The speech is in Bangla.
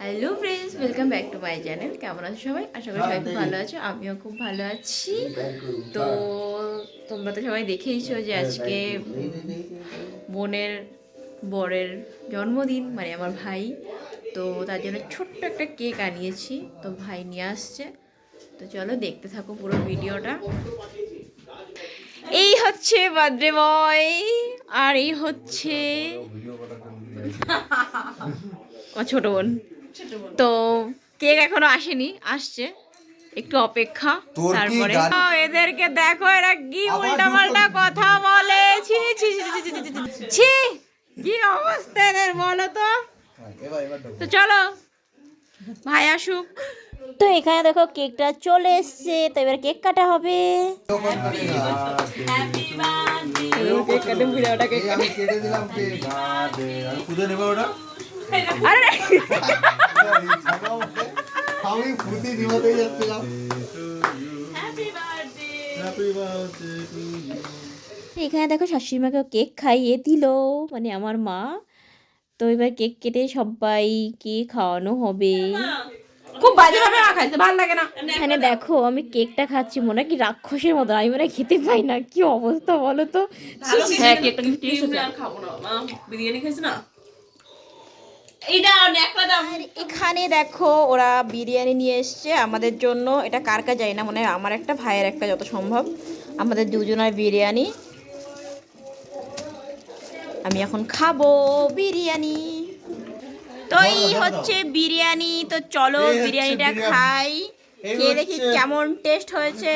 Hello friends welcome back to my channel কেমন আছো সবাই? আশা করি সবাই খুব ভালো আছো আমিও খুব ভালো আছি। তো তোমরা তো সবাই দেখেইছো যে আজকে বোনের বরের জন্মদিন মানে আমার ভাই। তো তার জন্য ছোট্ট একটা কেক আনিয়েছি তো ভাই নিয়ে আসছে। তো চলো দেখতে থাকো পুরো ভিডিওটা। এই হচ্ছে বার্থডে বয় আর এই হচ্ছে ছোট বোন। তো কেক এখনও আসেনি আসছে। একটু অপেক্ষা তারপরে এদেরকে দেখো এরা কি উল্টা পাল্টা কথা বলে। ছি ছি ছি কি অবস্থা এদের বলো তো। তো চলো ভাই আসুক। তো এখানে দেখো কেকটা চলে এসছে তো এবার কেক কাটা হবে। কেক কাটে ভিডিওটা কেক। কেটে দিলাম কেক। খুদে নেব ওটা। আরে আমি ফুটি যাচ্ছিলাম এখানে দেখো শাশুড়ি মাকে কেক খাইয়ে দিল মানে আমার মা। তো এবার কেক কেটে সবাইকে খাওয়ানো হবে। খুব বাজে ভাবে খাইতে ভালো লাগে না। এখানে দেখো আমি কেকটা খাচ্ছি মনে হয় কি রাক্ষসের মতো। আমি মনে খেতে পাই না কি অবস্থা বলো তো? হ্যাঁ কেকটা কিন্তু টেস্ট হচ্ছে খাব না। মা বিরিয়ানি খাইছে না? আর এখানে দেখো ওরা বিরিয়ানি নিয়ে এসছে আমাদের জন্য। এটা কার কার যায় না মনে হয় আমার একটা ভাইয়ের একটা যত সম্ভব। আমাদের দুজনের বিরিয়ানি। আমি এখন খাব বিরিয়ানি। তো এই হচ্ছে বিরিয়ানি। তো চলো বিরিয়ানিটা খাই। খেয়ে দেখি কেমন টেস্ট হয়েছে।